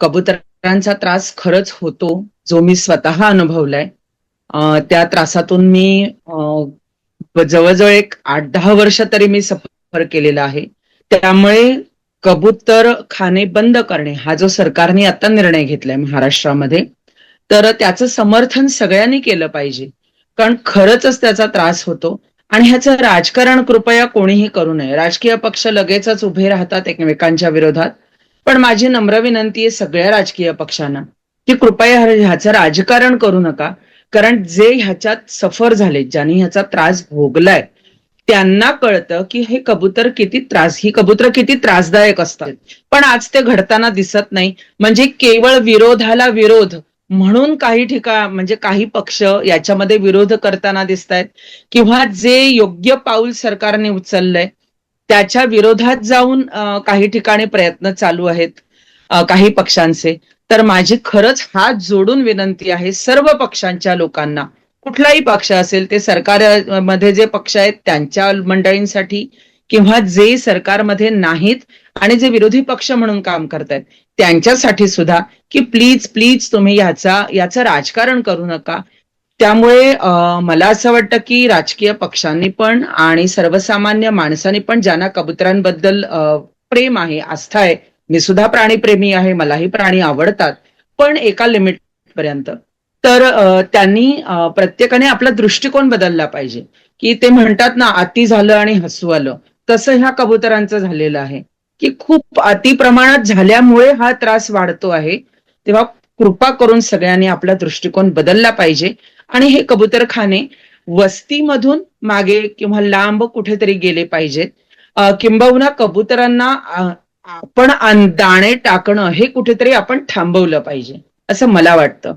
कबुतरांचा त्रास खरंच होतो जो मी स्वतः अनुभवलाय. त्या त्रासातून मी जवळजवळ एक आठ दहा वर्ष तरी मी सफर केलेला आहे. त्यामुळे कबूतर खाणे बंद करणे हा जो सरकारने आता निर्णय घेतलाय महाराष्ट्रामध्ये तर त्याचं समर्थन सगळ्यांनी केलं पाहिजे. कारण खरंच त्याचा त्रास होतो. आणि ह्याचं राजकारण कृपया कोणीही करू नये. राजकीय पक्ष लगेचच उभे राहतात एकमेकांच्या विरोधात. पण माझी नम्र विनंती आहे सगळ्या राजकीय पक्षांना की कृपया ह्याचं राजकारण करू नका. कारण जे ह्याच्यात सफर झाले ज्यांनी ह्याचा त्रास भोगलाय त्यांना कळतं की हे कबूतर किती त्रास ही कबूतर किती त्रासदायक असतात. पण आज ते घडताना दिसत नाही. म्हणजे केवळ विरोधाला विरोध म्हणून काही ठिकाण म्हणजे काही पक्ष याच्यामध्ये विरोध करताना दिसत आहेत किंवा जे योग्य पाऊल सरकारने उचललंय त्याच्या विरोधात जाऊन काही ठिकाणी प्रयत्न चालू आहेत काही पक्षांचे. तर माझी खरंच हात जोडून विनंती आहे सर्व पक्षांच्या लोकांना. कुठलाही पक्ष असेल ते सरकारमध्ये जे पक्ष आहेत त्यांच्या मंडळींसाठी किंवा जे सरकारमध्ये नाहीत आणि जे विरोधी पक्ष म्हणून काम करतायत त्यांच्यासाठी सुद्धा की प्लीज प्लीज तुम्ही याचा याचं राजकारण करू नका. त्यामुळे मला असं वाटतं की राजकीय पक्षांनी पण आणि सर्वसामान्य माणसांनी पण ज्यांना कबुतरांबद्दल प्रेम आहे आस्था आहे मी सुद्धा प्राणीप्रेमी आहे मलाही प्राणी आवडतात पण एका लिमिट पर्यंत. तर त्यांनी प्रत्येकाने आपला दृष्टिकोन बदलला पाहिजे. की ते म्हणतात ना अति झालं आणि हसू आलं तसं ह्या कबुतरांचं झालेलं आहे. की खूप अति प्रमाणात झाल्यामुळे हा त्रास वाढतो आहे. तेव्हा कृपा करून सगळ्यांनी आपला दृष्टिकोन बदलला पाहिजे. आणि हे कबूतरखाने वस्तीमधून मागे किंवा लांब कुठेतरी गेले पाहिजेत. किंबहुना कबुतरांना आपण दाणे टाकणं हे कुठेतरी आपण थांबवलं पाहिजे असं मला वाटतं.